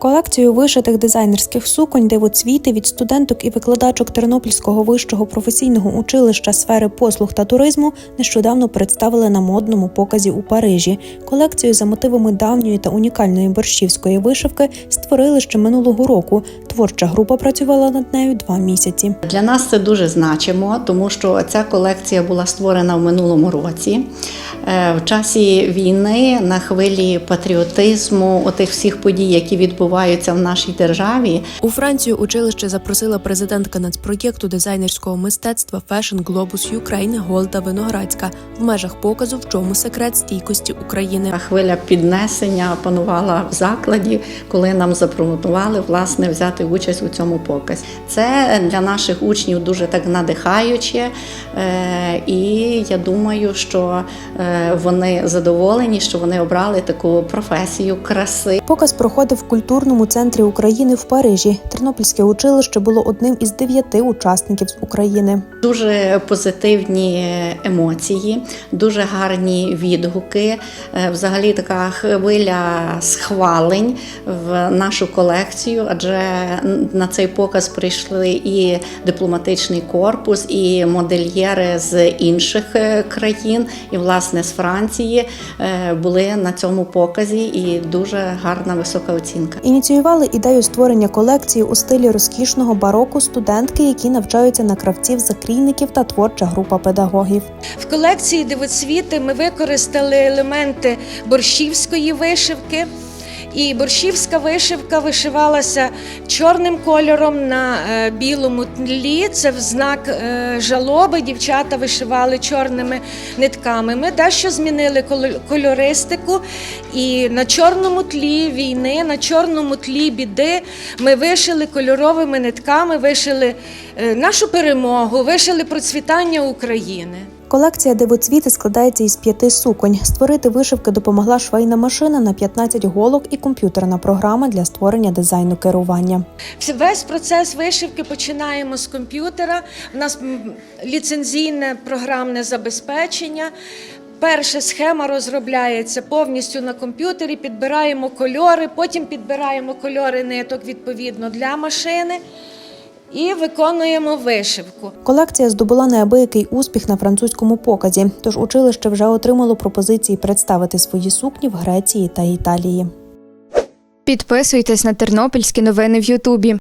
Колекцію вишитих дизайнерських суконь дивоцвіти від студенток і викладачок Тернопільського вищого професійного училища сфери послуг та туризму нещодавно представили на модному показі у Парижі. Колекцію за мотивами давньої та унікальної борщівської вишивки створили ще минулого року. Творча група працювала над нею два місяці. Для нас це дуже значимо, тому що ця колекція була створена в минулому році. Е, В часі війни на хвилі патріотизму, отих всіх подій, які відбуваються в нашій державі, У Францію училище запросила президентка нацпроєкту дизайнерського мистецтва Fashion Globus Ukraine Голда Виноградська в межах показу В чому секрет стійкості України. хвиля піднесення панувала в закладі, коли нам запропонували власне взяти участь у цьому показі. Це для наших учнів дуже так надихаюче, е, і я думаю, що е, вони задоволені, що вони обрали таку професію краси. Показ проходив в культурному центрі України в Парижі. Тернопільське училище було одним із дев'яти учасників з України. Дуже позитивні емоції, дуже гарні відгуки. Е, Взагалі така хвиля схвалень в нашу колекцію, адже на цей показ прийшли і дипломатичний корпус, і модельєри з інших е, країн, і власне з Франції е, були на цьому показі, і дуже гарна висока оцінка. Ініціювали ідею створення колекції у стилі розкішного бароку студентки, які навчаються на кравців закрійників та творча група педагогів. В колекції дивоцвіти ми використали елементи борщівської вишивки. І борщівська вишивка вишивалася чорним кольором на е, білому тлі. Це в знак е, жалоби. Дівчата вишивали чорними нитками. Ми дещо змінили кольористику, і на чорному тлі війни, на чорному тлі біди ми вишили кольоровими нитками, вишили е, нашу перемогу, вишили процвітання України. Колекція дивоцвіти складається із п'яти суконь. Створити вишивки допомогла швейна машина на 15 голок і комп'ютерна програма для створення дизайну керування. Весь процес вишивки починаємо з комп'ютера. У нас ліцензійне програмне забезпечення. Перша схема розробляється повністю на комп'ютері, підбираємо кольори, потім підбираємо кольори ниток відповідно для машини і виконуємо вишивку. Колекція здобула неабиякий успіх на французькому показі, тож училище вже отримало пропозиції представити свої сукні в Греції та Італії. Підписуйтесь на тернопільські новини в Ютубі.